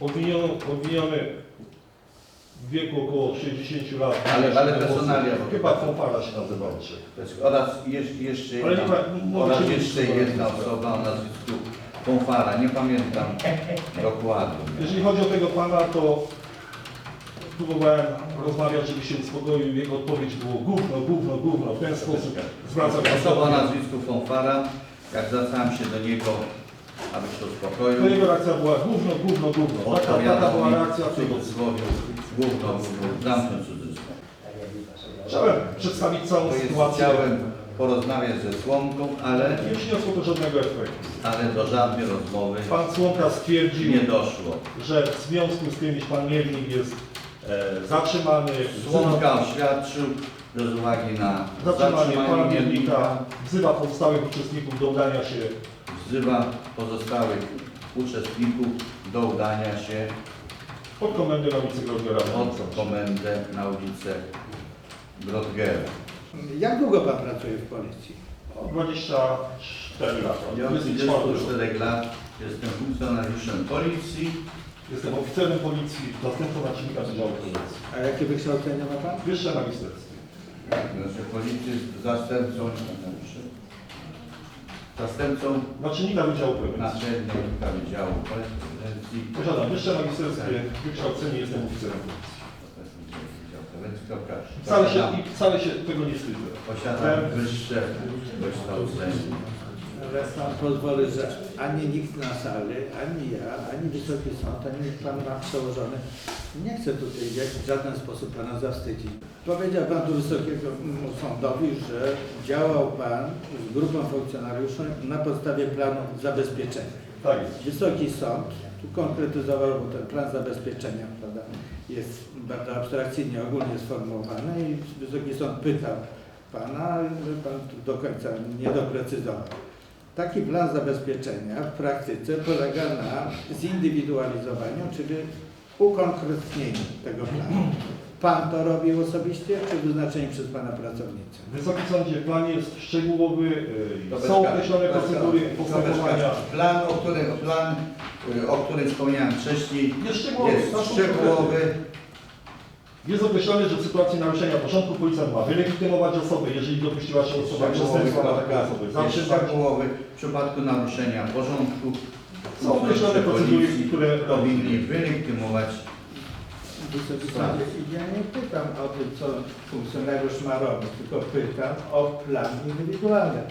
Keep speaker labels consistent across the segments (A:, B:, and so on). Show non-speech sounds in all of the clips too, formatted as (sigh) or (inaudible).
A: Obwiniony, obwiniony w wieku około 60 lat.
B: Ale- ale personalia.
A: Chyba Fonfara się nazywał.
B: To jest Oraz jeszcze, jeszcze
A: Ale
B: jedna,
A: nie ma-
B: oraz jeszcze jedna osoba o nazwisku Konfara, nie pamiętam (laughs) dokładnie.
A: Jeżeli chodzi o tego pana, to próbowałem rozmawiać, żeby się uspokoił. Jego odpowiedź było gówno, gówno, gówno. W ten sposób zwracam się
B: Osoba o nazwisku Konfara, jak zwracałem się do niego, aby się
A: To
B: uspokoił,
A: jego reakcja była gówno, gówno, gówno. Taka, taka była reakcja
B: w cudzysłowie, gówno, gówno, zamknąć cudzysłów.
A: Chciałem przedstawić całą sytuację.
B: chciałem porozmawiać ze Słomką, ale,
A: Nie przyniosło to żadnego efektu.
B: ale do żadnej rozmowy
A: Pan Słomka stwierdził,
B: nie doszło.
A: że w związku z tym, iż pan Miernik jest e, zatrzymany,
B: Słomka oświadczył, że z uwagi na
A: zatrzymanie pana
B: zatrzymanie
A: Miernika
B: miernika
A: wzywa pozostałych uczestników do udania się
B: wzywa pozostałych uczestników do udania się
A: pod komendę na ulicy Groźbiera.
B: pod komendę na ulicę Brodgera.
C: Jak długo pan pracuje w policji?
A: O 24 lata.
B: Ja od
A: 24
B: 24 lat jestem funkcjonariuszem policji.
A: Jestem oficerem policji, zastępcą naczelnika Wydziału Policji.
C: A jakie wykształcenie ma pan?
A: Wyższe magisterskie.
B: Znaczy policji z zastępcą zastępcą
A: Naczelnika Wydziału Prewencji.
B: naczelnika Wydziału Policji.
A: Posiadam wyższe magisterskie wykształcenie, jestem oficerem policji.
B: Wydział Prewencji. Kropka.
A: Wcale się, i wcale się tego nie wstydzę.
B: Posiadam wyższe wykształcenie.
C: Ale pan pozwoli, że ani nikt na sali, ani ja, ani Wysoki Sąd, ani pan ma przełożony nie chce tutaj w żaden sposób pana zawstydzić. Powiedział pan tu Wysokiego Sądowi, że działał pan z grupą funkcjonariuszy na podstawie planu zabezpieczenia.
A: Tak jest.
C: Wysoki Sąd tu konkretyzował, bo ten plan zabezpieczenia prawda, jest bardzo abstrakcyjnie, ogólnie sformułowany i Wysoki Sąd pytał Pana, Pan tu do końca nie doprecyzował. Taki plan zabezpieczenia w praktyce polega na zindywidualizowaniu, czyli ukonkretnieniu tego planu. Pan to robił osobiście, czy wyznaczeni przez Pana pracownicy?
A: Wysoki Sądzie, plan jest szczegółowy, y,
B: To
A: są określone procedury postępowania.
B: Plan, o którym, plan, y, o którym wspomniałem wcześniej,
A: Jest szczegółowy.
B: jest
A: są
B: szczegółowy.
A: Jest określone, że w sytuacji naruszenia porządku policjant ma wylegitymować osobę, jeżeli dopuściła się osoba przestępstwa na taką osobę.
B: Jest
A: Zatrzymać.
B: szczegółowy w przypadku naruszenia porządku.
A: Są określone procedury, które
B: powinni wylegitymować
C: Wysoki
B: Tak.
C: Sądzie, ja nie pytam o tym, co funkcjonariusz ma robić, tylko pytam o plan indywidualny.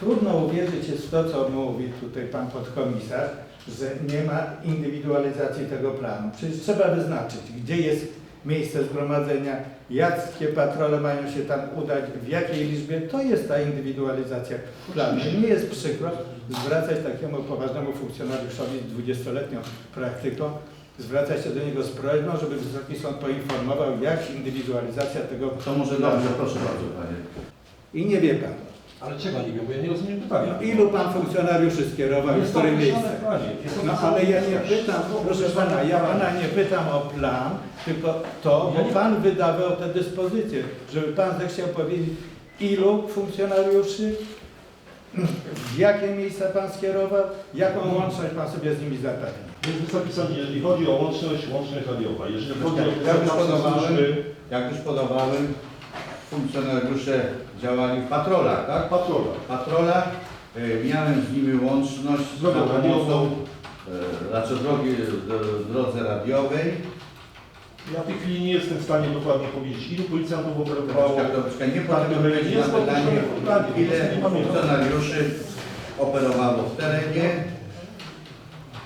C: Trudno uwierzyć jest w to, co mówi tutaj pan podkomisarz, że nie ma indywidualizacji tego planu. Przecież trzeba wyznaczyć, gdzie jest miejsce zgromadzenia, jakie patrole mają się tam udać, w jakiej liczbie. To jest ta indywidualizacja planu. Nie jest przykro zwracać takiemu poważnemu funkcjonariuszowi z 20-letnią praktyką, zwracać się do niego z prośbą, żeby Wysoki Sąd poinformował, jak indywidualizacja tego
B: To może dobrze, proszę bardzo panie.
C: I nie wie pan.
A: Ale czego nie wiem, bo ja nie rozumiem pytania.
C: Ilu pan funkcjonariuszy skierował i w
A: planie. Jest
C: No ale ja nie pytam, proszę pana, ja pana nie pytam o plan, tylko to,
A: Ja
C: bo pan wydawał te dyspozycje, żeby pan zechciał powiedzieć, ilu funkcjonariuszy, w jakie miejsca pan skierował, jaką łączność pan sobie z nimi zapewni.
A: Więc Wysoki Sądzie, jeżeli chodzi o łączność, łączność radiowa, jeżeli chodzi o
B: Ja podawałem,
A: służby,
B: jak już podawałem, funkcjonariusze działali w patrolach, tak?
A: patrola,
B: Patrola, y, miałem z nimi łączność z
A: Drogą
B: pomocą,
A: radiową.
B: y, znaczy drogi, d- drodze radiowej.
A: Ja w tej chwili nie jestem w stanie dokładnie powiedzieć, ilu policjantów operowało.
B: Troszkę, troszkę nie
A: Tak,
B: potrafię
A: ale
B: odpowiedzieć
A: jest
B: na pytanie,
A: w planie,
B: ile
A: nie pamiętam.
B: funkcjonariuszy operawało w terenie.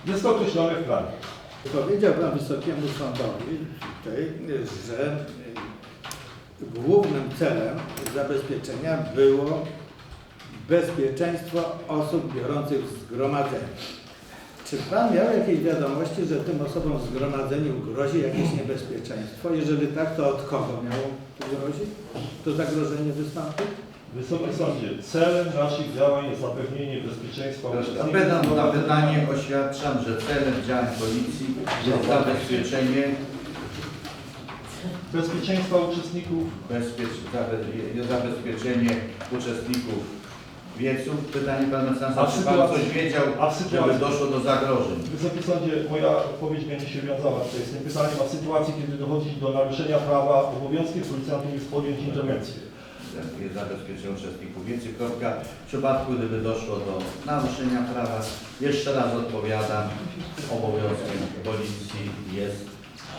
A: Jest to określone w planie.
C: Powiedział pan Wysokiemu Sądowi tutaj, że głównym celem zabezpieczenia było bezpieczeństwo osób biorących w zgromadzeniu. Czy pan miał jakieś wiadomości, że tym osobom w zgromadzeniu grozi jakieś niebezpieczeństwo? Jeżeli tak, to od kogo miało grozić? To zagrożenie wystąpi?
A: Wysoki Sądzie, celem naszych działań jest zapewnienie bezpieczeństwa
B: Zapytam na pytanie, oświadczam, że celem działań policji jest zabezpieczenie,
A: bezpieczeństwa uczestników
B: bezpiecz, zabe- zabezpieczenie uczestników wieców. Pytanie pana
A: A w
B: czy pan
A: sytuacji-
B: coś wiedział,
A: a w sytuacji-
B: żeby doszło do zagrożeń?
A: Wysoki Sądzie, moja odpowiedź będzie się wiązała tutaj z tym pytaniem, a w sytuacji, kiedy dochodzi do naruszenia prawa, obowiązkiem policjantów jest podjąć interwencję.
B: zabezpieczenie uczestników więcej. Kropka. W przypadku, gdyby doszło do naruszenia prawa, jeszcze raz odpowiadam, obowiązkiem policji jest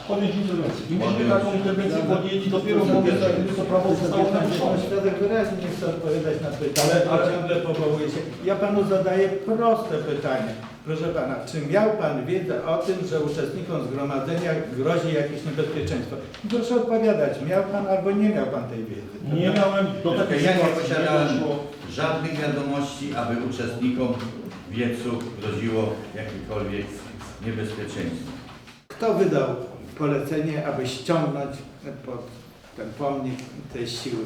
A: Podjąć interwencję. I myśmy taką interwencję podjęli dopiero w momencie, kiedy to prawo zostało
C: Pan
A: naruszone.
C: świadek wyraźnie nie chce odpowiadać na pytanie,
A: Ale- ale-
C: ciągle powołuje się. Ja panu zadaję proste pytanie. Proszę pana, czy miał pan wiedzę o tym, że uczestnikom zgromadzenia grozi jakieś niebezpieczeństwo? Proszę odpowiadać, miał pan albo nie miał pan tej wiedzy.
A: Nie miałem do takiej
B: ja nie
A: sytuacji,
B: posiadałem
A: doszło.
B: żadnych wiadomości, aby uczestnikom wiecu groziło jakiekolwiek niebezpieczeństwo.
C: Kto wydał polecenie, aby ściągnąć pod ten pomnik te siły?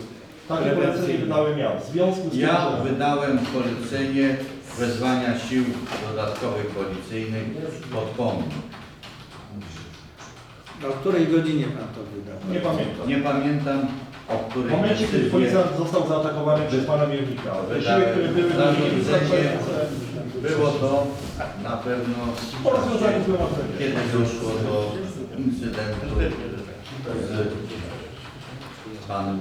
A: Takie polecenie wydałem ja. W związku z tym,
B: Ja
A: że...
B: wydałem polecenie wezwania sił dodatkowych policyjnych pod pomnik.
C: No, o której godzinie pan to wydał?
A: Nie pamiętam.
B: Nie pamiętam, o
A: W
B: której
A: momencie, kiedy
B: decyzję
A: policjant został zaatakowany przez pana Miernika, te siły, które były
B: Wydałem
A: nie wystarczające,
B: było to na pewno
A: po rozwiązaniu zgromadzenia.
B: kiedy doszło do incydentu z panem.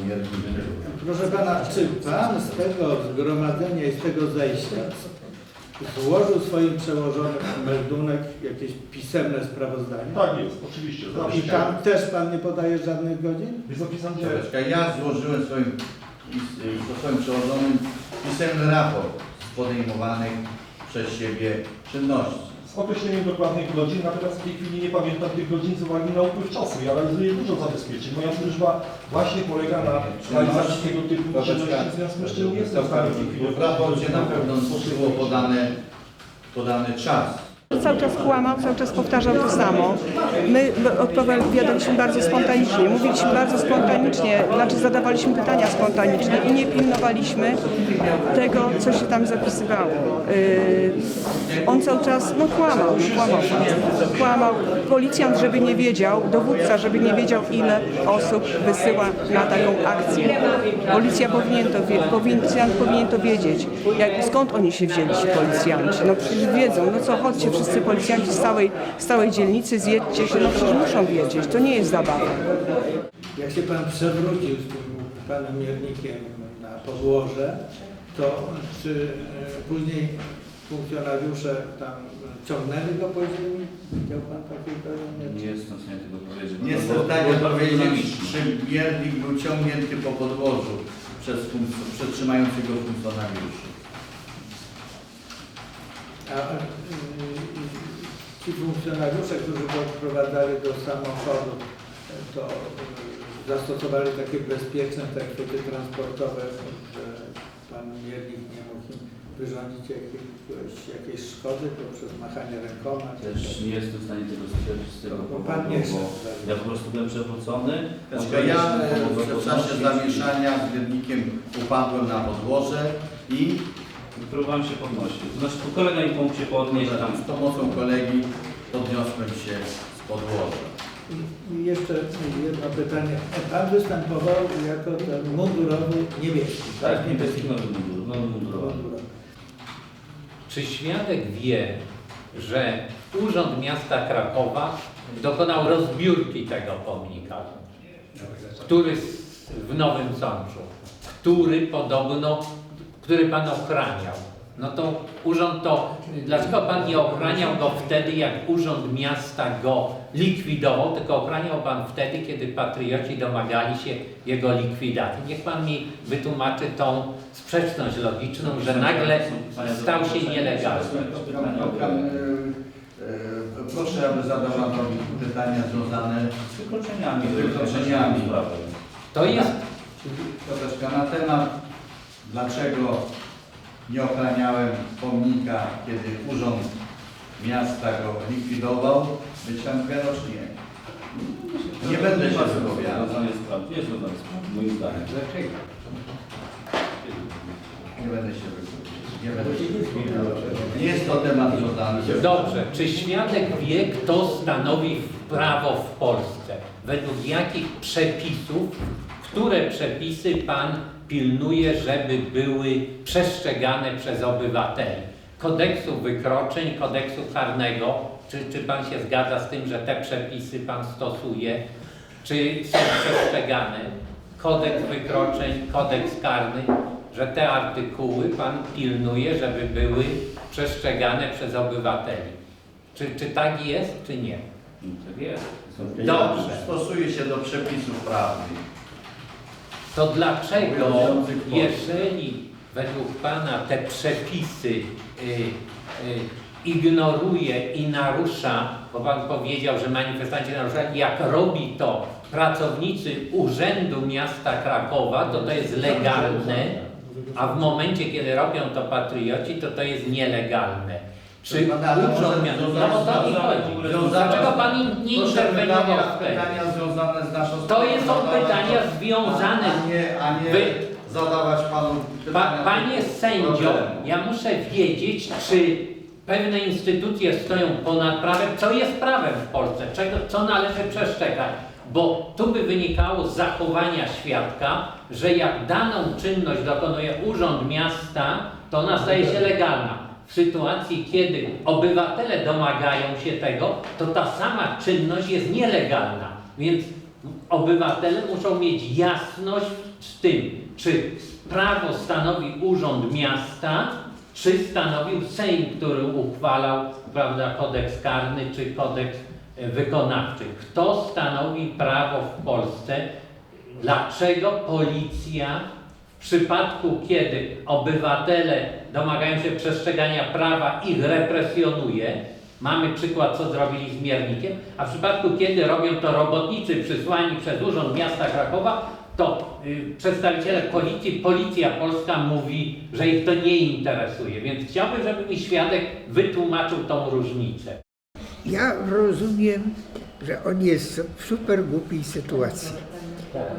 C: Proszę pana, czy pan z tego zgromadzenia i z tego zejścia złożył swoim przełożonym meldunek jakieś pisemne sprawozdanie?
A: Tak jest, oczywiście. Zawsze.
C: I tam też pan nie podaje żadnych godzin?
B: Chwileczkę. Ja złożyłem swoim, i- i to swoim przełożonym pisemny raport z podejmowanych przez siebie czynności.
A: Z określeniem dokładnych godzin, natomiast w tej chwili nie pamiętam tych godzin z uwagi na upływ czasu. Ja realizuję dużo zabezpieczeń. Moja służba właśnie polega na realizacji tego typu czynności, w związku z czym nie jestem w stanie w tej chwili...
B: W raporcie na pewno było podane, podany czas.
D: Cały czas kłamał, cały czas powtarzał to samo. My odpowiadaliśmy bardzo spontanicznie, mówiliśmy bardzo spontanicznie, znaczy zadawaliśmy pytania spontanicznie i nie pilnowaliśmy tego, co się tam zapisywało. Yy, on cały czas, no kłamał, kłamał, kłamał. Policjant, żeby nie wiedział, dowódca, żeby nie wiedział, ile osób wysyła na taką akcję. Policja powinien to, policjant powinien to wiedzieć. Jak, skąd oni się wzięli, ci policjanci? No przecież wiedzą, no co, chodźcie policjanci z całej, z całej dzielnicy, zjedźcie się, no przecież muszą wiedzieć, to nie jest zabawa.
C: Jak się pan przewrócił z tym panem miernikiem na podłoże, to czy e, później funkcjonariusze tam ciągnęli go po ziemi? Widział pan takiego?
E: Nie jestem w stanie tego powiedzieć.
B: Nie
E: No,
B: jestem w stanie powiedzieć, czy miernik był ciągnięty po podłożu przez, przez trzymających go funkcjonariuszy.
C: A e, ci funkcjonariusze, którzy go odprowadzali do samochodu, to e, zastosowali takie bezpieczne techniki transportowe, że pan miernik nie mógł im wyrządzić jakiegoś, jakiejś szkody poprzez machanie rękoma.
E: Też nie jestem w stanie tego stwierdzić z tego powodu,
C: pan nie
E: bo ja po prostu byłem przewrócony.
B: Dlatego ja e, w czasie zamieszania z miernikiem upadłem na podłoże i
E: Próbowałem się podnosić. Znaczy, mi pomógł się podnieść tam.
B: z pomocą kolegi podniosłem się z podłoża.
C: I- I jeszcze jedno pytanie. Pan występował jako ten mundurowy niebieski, tak?
E: Tak, niebieski nowy mundur, nowy mundurowy.
C: Mundurowy.
F: Czy świadek wie, że Urząd Miasta Krakowa dokonał rozbiórki tego pomnika, który s- w Nowym Sączu, który podobno, który pan ochraniał? No to urząd to, dlaczego pan nie ochraniał go wtedy, jak Urząd Miasta go likwidował, tylko ochraniał pan wtedy, kiedy patrioci domagali się jego likwidacji? Niech pan mi wytłumaczy tą sprzeczność logiczną, że nagle stał się nielegalny.
B: E, e, Proszę, aby zadał Pan pytania związane
E: Z wykroczeniami.
B: Z wykroczeniami.
E: Sprawę.
F: To jest
B: troszeczkę na temat, dlaczego nie ochraniałem pomnika, kiedy Urząd Miasta go likwidował. Być chętny nie. Nie będę się wypowiadał.
E: Jest rozwiązanie sprawy, moim zdaniem.
B: Nie będę się wypowiadał. Nie będę się wypowiadał. Nie jest to temat z
F: dobrze. Czy świadek wie, kto stanowi prawo w Polsce? Według jakich przepisów, które przepisy pan pilnuje, żeby były przestrzegane przez obywateli. Kodeksu wykroczeń, kodeksu karnego. Czy, czy pan się zgadza z tym, że te przepisy pan stosuje? Czy są przestrzegane? Kodeks wykroczeń, kodeks karny, że te artykuły pan pilnuje, żeby były przestrzegane przez obywateli. Czy, czy tak jest, czy nie?
E: Jest.
F: Dobrze.
B: Stosuje się do przepisów prawnych.
F: To dlaczego, jeżeli według Pana te przepisy y, y, ignoruje i narusza, bo Pan powiedział, że manifestanci naruszają, jak robi to pracownicy Urzędu Miasta Krakowa, to to jest legalne, a w momencie, kiedy robią to patrioci, to to jest nielegalne. Czy Urząd. No
B: związane-
F: o to mi chodzi. Dlaczego Pan nie
B: Proszę
F: interweniował
B: pytania,
F: w
B: pytania związane z naszą
F: To jest- są
B: sprawą,
F: pytania związane
B: A nie, a nie
F: Wy-
B: zadawać panu
F: Pa,
B: pytania.
F: panie sędzio,
B: problemu.
F: ja muszę wiedzieć, czy pewne instytucje stoją ponad prawem, co jest prawem w Polsce, czego, co należy przestrzegać. Bo tu by wynikało z zachowania świadka, że jak daną czynność dokonuje Urząd Miasta, to ona staje się legalna. W sytuacji, kiedy obywatele domagają się tego, to ta sama czynność jest nielegalna. Więc obywatele muszą mieć jasność z tym, czy prawo stanowi Urząd Miasta, czy stanowił Sejm, który uchwalał prawda, kodeks karny czy kodeks e, wykonawczy. Kto stanowi prawo w Polsce? Dlaczego policja w przypadku, kiedy obywatele domagają się przestrzegania prawa, ich represjonuje, mamy przykład, co zrobili z miernikiem, a w przypadku, kiedy robią to robotnicy przysłani przez Urząd Miasta Krakowa, to y, przedstawiciele policji, policja polska mówi, że ich to nie interesuje. Więc chciałbym, żeby mi świadek wytłumaczył tą różnicę.
G: Ja rozumiem, że on jest w super głupiej sytuacji.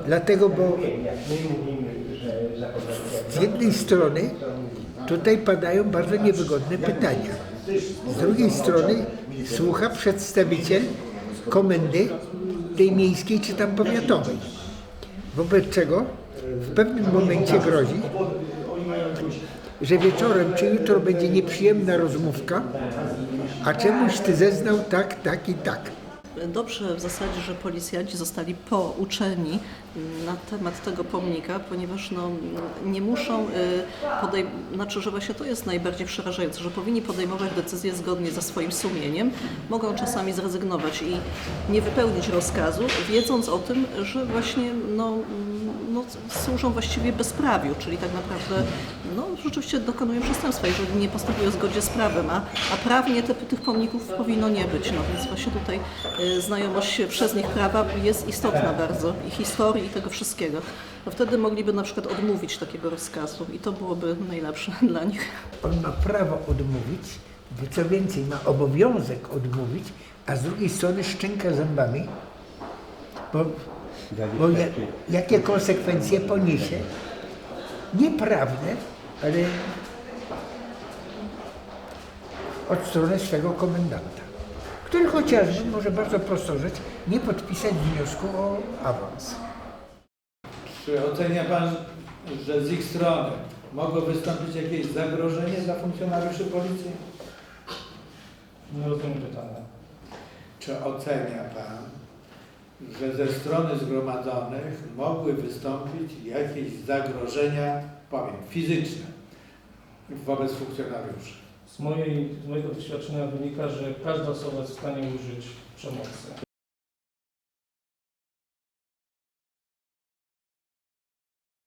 G: Dlatego, bo z jednej strony tutaj padają bardzo niewygodne pytania. Z drugiej strony słucha przedstawiciel komendy tej miejskiej czy tam powiatowej. Wobec czego w pewnym momencie grozi, że wieczorem czy jutro będzie nieprzyjemna rozmówka, a czemuś ty zeznał tak, tak i tak.
H: Dobrze w zasadzie, że policjanci zostali pouczeni na temat tego pomnika, ponieważ no, nie muszą podejmować, znaczy, że właśnie to jest najbardziej przerażające, że powinni podejmować decyzje zgodnie ze swoim sumieniem, mogą czasami zrezygnować i nie wypełnić rozkazu, wiedząc o tym, że właśnie no, no, służą właściwie bezprawiu, czyli tak naprawdę no, rzeczywiście dokonują przestępstwa, jeżeli nie postępują w zgodzie z prawem, a, a prawnie te, tych pomników powinno nie być. No więc właśnie tutaj y, znajomość przez nich prawa jest istotna bardzo i historii i tego wszystkiego. No wtedy mogliby na przykład odmówić takiego rozkazu i to byłoby najlepsze (laughs) dla nich.
G: On ma prawo odmówić, co więcej, ma obowiązek odmówić, a z drugiej strony szczęka zębami, bo, bo ja, jakie konsekwencje poniesie, nieprawne, ale od strony swego komendanta, który chociażby może bardzo prosto rzecz nie podpisać wniosku o awans.
C: Czy ocenia Pan, że z ich strony mogło wystąpić jakieś zagrożenie dla funkcjonariuszy policji?
A: Nie rozumiem pytania.
C: Czy ocenia Pan, że ze strony zgromadzonych mogły wystąpić jakieś zagrożenia, powiem, fizyczne wobec funkcjonariuszy?
A: Z, mojej, z mojego doświadczenia wynika, że każda osoba jest w stanie użyć przemocy.